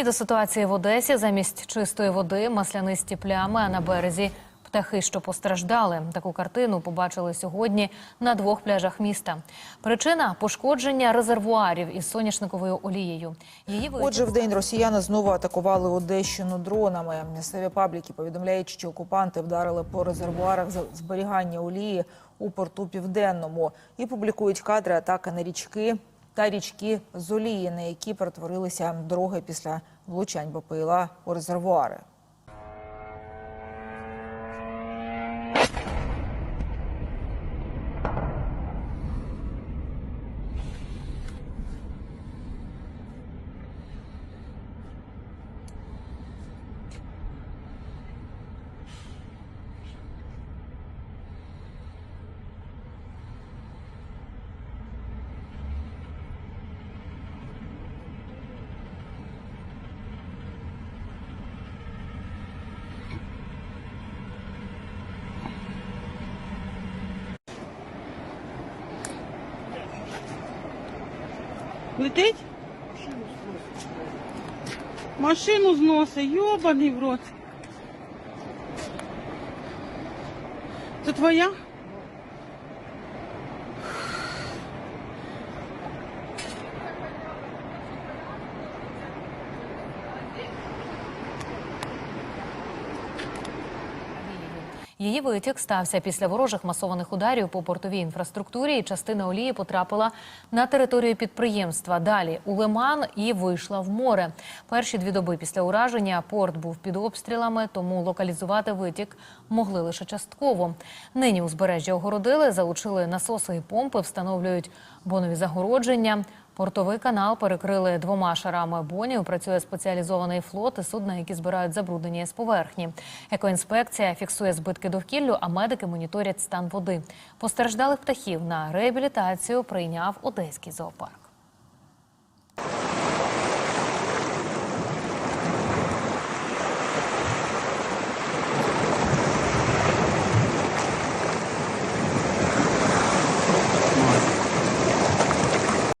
І до ситуації в Одесі замість чистої води маслянисті плями, а на березі птахи, що постраждали. Таку картину побачили сьогодні на двох пляжах міста. Причина пошкодження резервуарів із соняшниковою олією. Її Отже, в день росіяни знову атакували Одещину дронами. Місцеві пабліки повідомляють, що окупанти вдарили по резервуарах зберігання олії у порту Південному і публікують кадри атаки на річки та річки Золіїни, які перетворилися дороги після влучань БПЛА у резервуари. Летить? Машину зносить, йобаний в рот. Це твоя? Її витік стався після ворожих масованих ударів по портовій інфраструктурі, і частина олії потрапила на територію підприємства. Далі у лиман і вийшла в море. Перші дві доби після ураження порт був під обстрілами, тому локалізувати витік могли лише частково. Нині узбережжя огородили, залучили насоси і помпи, встановлюють бонові загородження. Портовий канал перекрили двома шарами бонів. Працює спеціалізований флот і судна, які збирають забруднення з поверхні. Екоінспекція фіксує збитки довкіллю, а медики моніторять стан води. Постраждалих птахів на реабілітацію прийняв одеський зоопарк.